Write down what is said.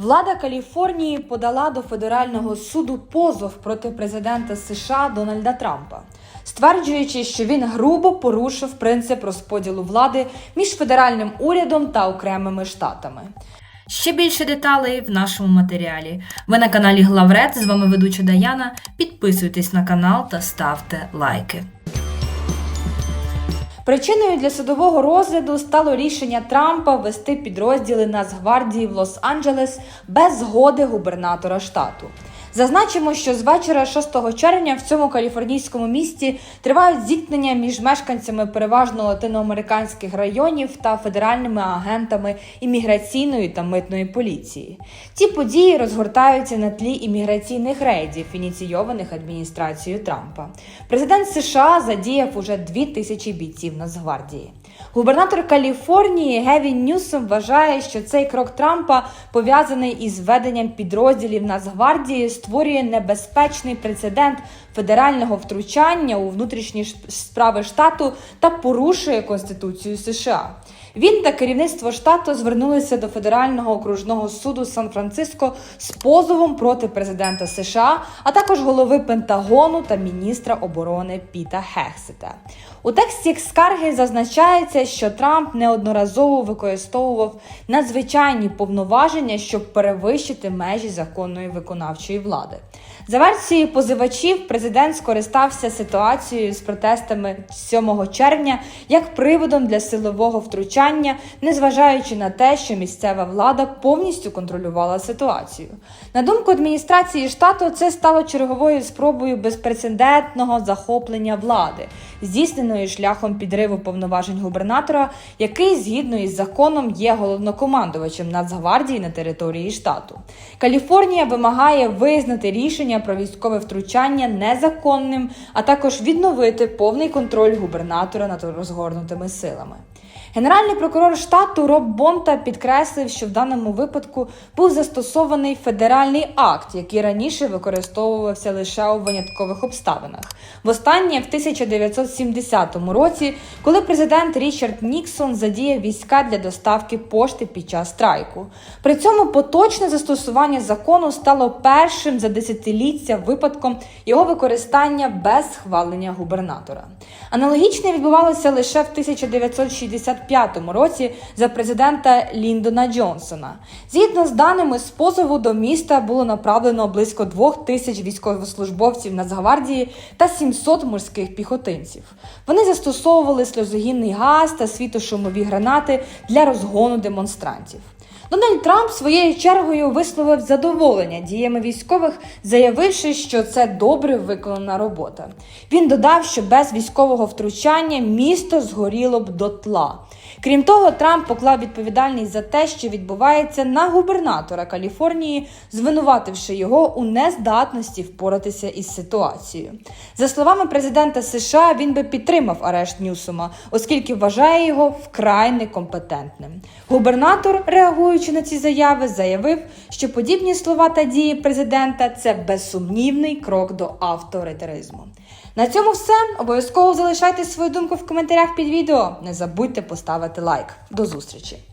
Влада Каліфорнії подала до федерального суду позов проти президента США Дональда Трампа, стверджуючи, що він грубо порушив принцип розподілу влади між федеральним урядом та окремими штатами. Ще більше деталей в нашому матеріалі. Ви на каналі Главред. З вами ведуча Даяна. Підписуйтесь на канал та ставте лайки. Причиною для судового розгляду стало рішення Трампа ввести підрозділи Нацгвардії в Лос-Анджелес без згоди губернатора штату. Зазначимо, що з вечора 6 червня в цьому каліфорнійському місті тривають зіткнення між мешканцями переважно латиноамериканських районів та федеральними агентами імміграційної та митної поліції. Ці події розгортаються на тлі імміграційних рейдів, ініційованих адміністрацією Трампа. Президент США задіяв уже 2 тисячі бійців Нацгвардії. Губернатор Каліфорнії Гевін Ньюсом вважає, що цей крок Трампа пов'язаний із введенням підрозділів Нацгвардії, створює небезпечний прецедент федерального втручання у внутрішні справи штату та порушує Конституцію США. Він та керівництво штату звернулися до федерального окружного суду Сан-Франциско з позовом проти президента США, а також голови Пентагону та міністра оборони Піта Хексета. У тексті скарги зазначається, що Трамп неодноразово використовував надзвичайні повноваження, щоб перевищити межі законної виконавчої влади. За версією позивачів, президент скористався ситуацією з протестами 7 червня як приводом для силового втручання, незважаючи на те, що місцева влада повністю контролювала ситуацію. На думку адміністрації штату, це стало черговою спробою безпрецедентного захоплення влади, здійсненої шляхом підриву повноважень губернатора, який згідно із законом є головнокомандувачем Нацгвардії на території штату. Каліфорнія вимагає визнати рішення про військове втручання незаконним, а також відновити повний контроль губернатора над розгорнутими силами. Генеральний прокурор штату Роб Бонта підкреслив, що в даному випадку був застосований федеральний акт, який раніше використовувався лише у виняткових обставинах. Востаннє в 1970 році, коли президент Річард Ніксон задіяв війська для доставки пошти під час страйку. При цьому поточне застосування закону стало першим за десятиліття випадком його використання без схвалення губернатора. Аналогічне відбувалося лише в 1965 році за президента Ліндона Джонсона. Згідно з даними з позову до міста було направлено близько двох тисяч військовослужбовців Нацгвардії та 700 морських піхотинців. Вони застосовували сльозогінний газ та світошумові гранати для розгону демонстрантів. Дональд Трамп своєю чергою висловив задоволення діями військових, заявивши, що це добре виконана робота. Він додав, що без військового втручання місто згоріло б дотла. Крім того, Трамп поклав відповідальність за те, що відбувається на губернатора Каліфорнії, звинувативши його у нездатності впоратися із ситуацією. За словами президента США, він би підтримав арешт Ньюсома, оскільки вважає його вкрай некомпетентним. Губернатор, реагуючи на ці заяви, заявив, що подібні слова та дії президента це безсумнівний крок до авторитаризму. На цьому все. Обов'язково залишайте свою думку в коментарях під відео. Не забудьте поставити лайк. До зустрічі!